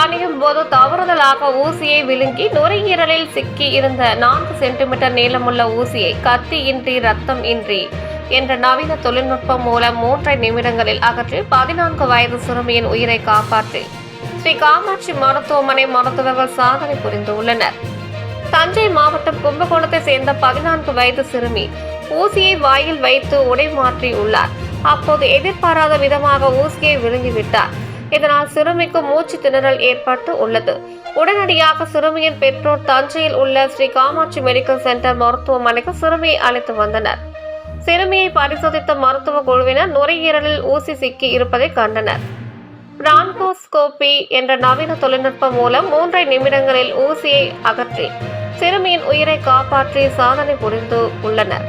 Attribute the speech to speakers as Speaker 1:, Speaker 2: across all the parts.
Speaker 1: அணியும் போது தவறுதலாக ஊசியை விழுங்கி நுரையீரலில் சிக்கி இருந்த நான்கு சென்டிமீட்டர் நீளமுள்ள ஊசியை கத்தி இன்றி ரத்தம் இன்றி என்ற நவீன தொழில்நுட்பம் மூலம் மூன்றரை நிமிடங்களில் அகற்றி பதினான்கு வயது சிறுமியின் உயிரை காப்பாற்றி ஸ்ரீ காமாட்சி மருத்துவமனை மருத்துவர்கள் சாதனை புரிந்துள்ளனர் தஞ்சை மாவட்டம் கும்பகோணத்தை சேர்ந்த பதினான்கு வயது சிறுமி ஊசியை வாயில் வைத்து உடை மாற்றி உள்ளார். அப்போது எதிர்பாராத விதமாக ஊசியை விழுங்கிவிட்டார். இதனால் சிறுமிக்கு மூச்சு திணறல் ஏற்பட்டு உள்ளது. உடனடியாக சிறுமியின் பெற்றோர் தஞ்சையில் உள்ள ஸ்ரீ காமாட்சி மெடிக்கல் சென்டர் மருத்துவமனைக்கு சிறுமியை அழைத்து வந்தனர். சிறுமியை பரிசோதித்த மருத்துவ குழுவினர் நுரையீரலில் ஊசி சிக்கி இருப்பதை கண்டனர். பிரான்கோஸ்கோபி என்ற நவீன தொழில்நுட்பம் மூலம் மூன்றரை நிமிடங்களில் ஊசியை அகற்றி சிறுமியின் உயிரை காப்பாற்றி சாதனை புரிந்து உள்ளனர்.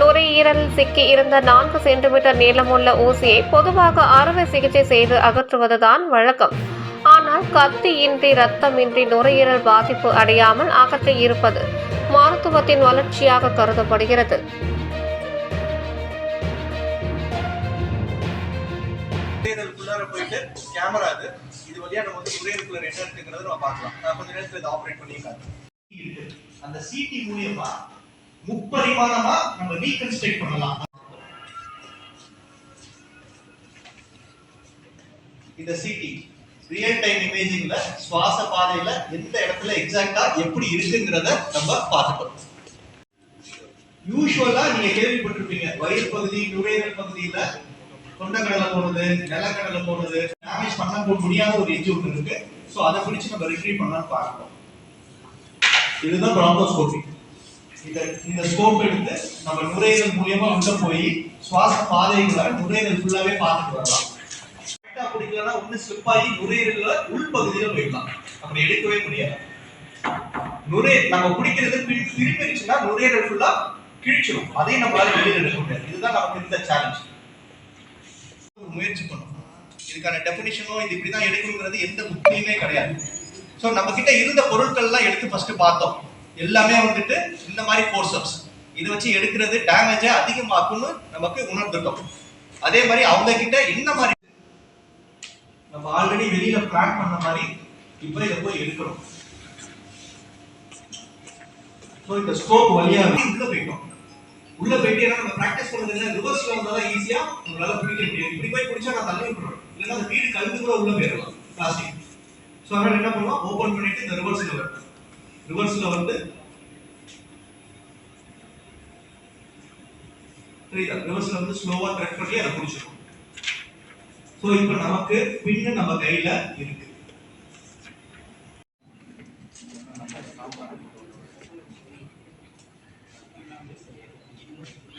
Speaker 1: நுரையீரல் சிக்கி இருந்த நான்கு சென்டிமீட்டர் நீளமுள்ள ஊசியை பொதுவாக அறுவை சிகிச்சை செய்து அகற்றுவதுதான் வழக்கம். ஆனால் கத்தியின்றி ரத்தமின்றி நுரையீரல் பாதிப்பு அடையாமல் அகற்றி இருப்பது மருத்துவத்தின் வளர்ச்சியாக கருதப்படுகிறது.
Speaker 2: நுரையீரலுக்குள்ளார போயிட்டு கேமரா அது. இது வழியா நம்ம வந்து நுரையீரலுக்குள்ள என்ன நம்ம பார்க்கலாம். நான் கொஞ்ச நேரத்துல இதை ஆப்ரேட் அந்த சிடி மூலியமா முப்பரிமாணமா நம்ம ரீகன்ஸ்ட்ரக்ட் பண்ணலாம். இந்த சிடி ரியல் டைம் இமேஜிங்ல சுவாச பாதையில எந்த இடத்துல எக்ஸாக்டா எப்படி இருக்குங்கிறத நம்ம பார்த்துட்டோம். யூஸ்வலா நீங்க கேள்விப்பட்டிருப்பீங்க வயிறு பகுதி நுரையீரல் பகுதியில கொண்டக்கடலை போடுறது நிலக்கடலை போடுறது டேமேஜ் பண்ண போ- முடியாத ஒரு எஜ் ஒன்று இருக்கு. ஸோ அதை பிடிச்சு நம்ம ரிட்ரீவ் பண்ணலாம்னு பார்க்கணும் இதுதான் பிராங்கோஸ்கோபி இந்த இந்த ஸ்கோப் எடுத்து நம்ம நுரையீரல் மூலியமா உள்ள போய் சுவாச பாதைகளை நுரையீரல் ஃபுல்லாவே பார்த்துட்டு வரலாம். கரெக்டா பிடிக்கலன்னா ஒண்ணு ஸ்லிப் ஆகி நுரையீரல உள்பகுதியில போயிடலாம். அப்படி எடுக்கவே முடியாது. நுரை நம்ம பிடிக்கிறது பின் திரும்பிடுச்சுன்னா நுரையீரல் ஃபுல்லா கிழிச்சிடும் அதையும் நம்மளால வெளியில் எடுக்க முடியாது. இதுதான் நமக்கு இந்த சேலஞ்ச் முயற்சி பண்ணும் இதுக்கான டெபினிஷனோ இது இப்படிதான் எடுக்கணுங்கிறது எந்த முக்கியமே கிடையாது. ஸோ நம்ம கிட்ட இருந்த பொருட்கள்லாம் எடுத்து ஃபர்ஸ்ட் பார்த்தோம். எல்லாமே வந்துட்டு இந்த மாதிரி ஃபோர்சப்ஸ் இதை வச்சு எடுக்கிறது டேமேஜை அதிகமாக்கும்னு நமக்கு உணர்ந்துட்டோம் அதே மாதிரி அவங்க கிட்ட என்ன மாதிரி நம்ம ஆல்ரெடி வெளியில பிளான் பண்ண மாதிரி இப்போ இதை போய் எடுக்கணும் ஸோ இந்த ஸ்கோப் வழியா உள்ள போயிட்டோம். உள்ள போயிட்டு ஏன்னா நம்ம ப்ராக்டிஸ் பண்ணுறது ரிவர்ஸ்ல வந்தால் ஈஸியா உங்களால பிடிக்க முடியும். இப்படி போய் பிடிச்சா நான் தள்ளி விட்டுறோம் இல்லைன்னா அந்த வீடு கழுத்து கூட உள்ள போயிடலாம். பிளாஸ்டிக் ஸோ அதனால என்ன பண்ணுவோம்? ஓபன் பண்ணிட்டு இந்த ரிவர்ஸ்ல வரும் ரிவர்ஸ்ல வந்து புரியுதா ரிவர்ஸில் வந்து ஸ்லோவா ட்ரெக் பண்ணி அதை பிடிச்சிடும் ஸோ இப்போ நமக்கு பின்னு நம்ம கையில இருக்கு Thank you.